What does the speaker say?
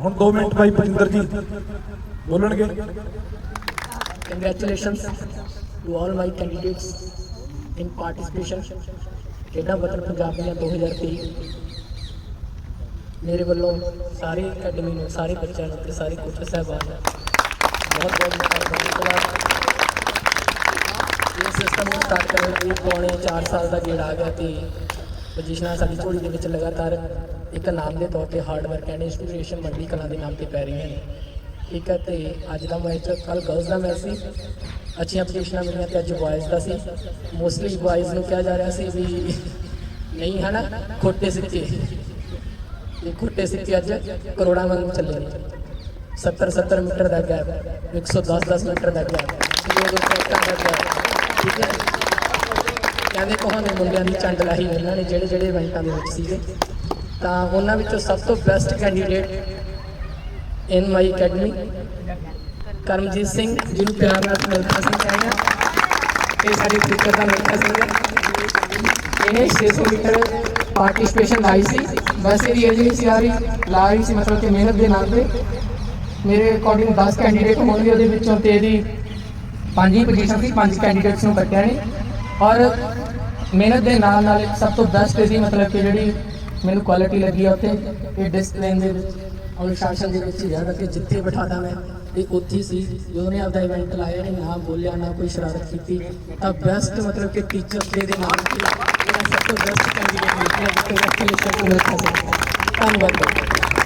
ਹੁਣ 2 ਮਿੰਟ ਭਾਈ ਭਜਿੰਦਰ ਜੀ ਬੋਲਣਗੇ Congratulations to all my candidates in participation. ਖੇਡਾਂ ਵਤਨ ਪੰਜਾਬ ਦੀਆਂ 2023 ਮੇਰੇ ਵੱਲੋਂ ਸਾਰੇ ਅਕੈਡਮੀ ਨੂੰ, ਸਾਰੇ ਬੱਚਿਆਂ ਨੂੰ ਤੇ ਸਾਰੇ ਕੋਚ ਸਾਹਿਬਾਨ ਨੂੰ ਬਹੁਤ ਬਹੁਤ ਮੁਬਾਰਕਾਂ ਇਹ ਸਿਸਟਮ ਨੂੰ ਸਟਾਰਟ ਕਰਨ ਲਈ ਪੌਣੇ 4 ਸਾਲ ਦਾ ਗੇੜ ਆ ਗਿਆ ਤੇ ਪੋਜੀਸ਼ਨਾਂ ਸਾਡੀ ਝੋਲੀ ਦੇ ਵਿੱਚ ਲਗਾਤਾਰ ਇੱਕ ਨਾਮ ਦੇ ਤੌਰ ਤੇ hard work and inspiration Mandi Kalan ਦੇ ਨਾਮ ਤੇ ਪੈ ਰਹੀਆਂ ਨੇ। ਠੀਕ ਹੈ, ਤੇ ਅੱਜ ਦਾ ਮੈਚ ਕੱਲ ਗਰਲਸ ਦਾ ਮੈਚ ਸੀ। ਅੱਛੀਆਂ ਪੋਜੀਸ਼ਨਾਂ ਮਿਲੀਆਂ ਤੇ ਅੱਜ ਬॉयਜ਼ ਦਾ ਸੀ। ਮੋਸਟਲੀ ਬॉयਜ਼ ਨੂੰ ਕਿਹਾ ਜਾ ਰਿਹਾ ਸੀ ਵੀ ਨਹੀਂ ਹੈ ਨਾ, ਖੋਟੇ ਸਿੱਕੇ। ਇਹ ਖੋਟੇ ਸਿੱਕੇ ਅੱਜ ਕਰੋੜਾਂ ਵਾਂਗ ਚੱਲੇ ਨੇ। 70 70 ਮੀਟਰ ਦਾ ਗੈਪ 110 10 ਮੀਟਰ ਦਾ ਗੈਪ ਦਾ ਗੈਪ ਠੀਕ ਹੈ ਕਹਿੰਦੇ ਕੋਹਾਂ ਮੁੰਡਿਆਂ ਦੀ ਚੰਡ ਲਾਹੀ ਉਹਨਾਂ ਨੇ ਜਿਹੜੇ ਜਿਹੜੇ ਇਵੈਂਟਾਂ ਦੇ ਵਿੱਚ ਸੀਗੇ। ਤਾਂ ਉਹਨਾਂ ਵਿੱਚੋਂ ਸਭ ਤੋਂ best candidate in my academy Karamjit Singh, ਜਿਹਨੂੰ ਪਿਆਰ ਨਾਲ ਮਿਲਖਾ ਸਿੰਘ ਕਹਿੰਦੇ ਆ ਇਹ ਸਾਡੀ ਕ੍ਰਿਕਟ ਦਾ ਮਿਲਖਾ ਸਿੰਘ ਹੈ ਇਹਨੇ 600 ਮੀਟਰ ਪਾਰਟਿਸਪੇਸ਼ਨ ਲਾਈ ਸੀ। ਬਸ ਇਹਦੀ ਏਜ ਨਹੀਂ ਸੀ ਆ ਰਹੀ ਲਾ ਰਹੀ ਸੀ, ਮਤਲਬ ਕਿ ਮਿਹਨਤ ਦੇ ਨਾਲ ਤੇ। ਮੇਰੇ ਅਕੋਰਡਿੰਗ 10 ਕੈਂਡੀਡੇਟ ਹੋਣਗੇ, ਉਹਦੇ ਵਿੱਚੋਂ ਤੇ ਇਹਦੀ ਪੰਜ ਹੀ ਪੋਜੀਸ਼ਨ ਸੀ, ਪੰਜ ਕੈਂਡੀਡੇਟਸ ਨੂੰ ਕੱਟਿਆ ਨੇ। ਔਰ ਮਿਹਨਤ ਦੇ ਨਾਲ ਨਾਲ ਇੱਕ ਸਭ ਤੋਂ ਬੈਸਟ ਇਹਦੀ ਮਤਲਬ ਕਿ ਜਿਹੜੀ ਮੈਨੂੰ ਕੁਆਲਿਟੀ ਲੱਗੀ ਆ ਉੱਥੇ, ਇਹ ਡਿਸਪਲਿਨ ਦੇ ਵਿੱਚ, ਅਨੁਸ਼ਾਸਨ ਦੇ ਵਿੱਚ ਜ਼ਿਆਦਾ ਕਿ ਜਿੱਥੇ ਬਿਠਾਦਾ ਮੈਂ, ਇਹ ਉੱਥੇ ਹੀ ਸੀ, ਜਦੋਂ ਨੇ ਆਪਦਾ ਇਵੈਂਟ ਲਾਇਆ ਨੇ ਨਾ ਬੋਲਿਆ, ਨਾ ਕੋਈ ਸ਼ਰਾਰਤ ਕੀਤੀ, ਤਾਂ ਬੈਸਟ ਮਤਲਬ ਕਿ ਟੀਚਰ ਦੇ ਦੇ ਨਾਮ ਤੇ ਸਭ ਤੋਂ ਬੈਸਟ ਕੈਂਡੀਡੇਟ ਨਿਕਲਿਆ ਜਿੱਥੇ ਵੈਕਸੀਨੇਸ਼ਨ ਨੂੰ ਧੰਨਵਾਦ।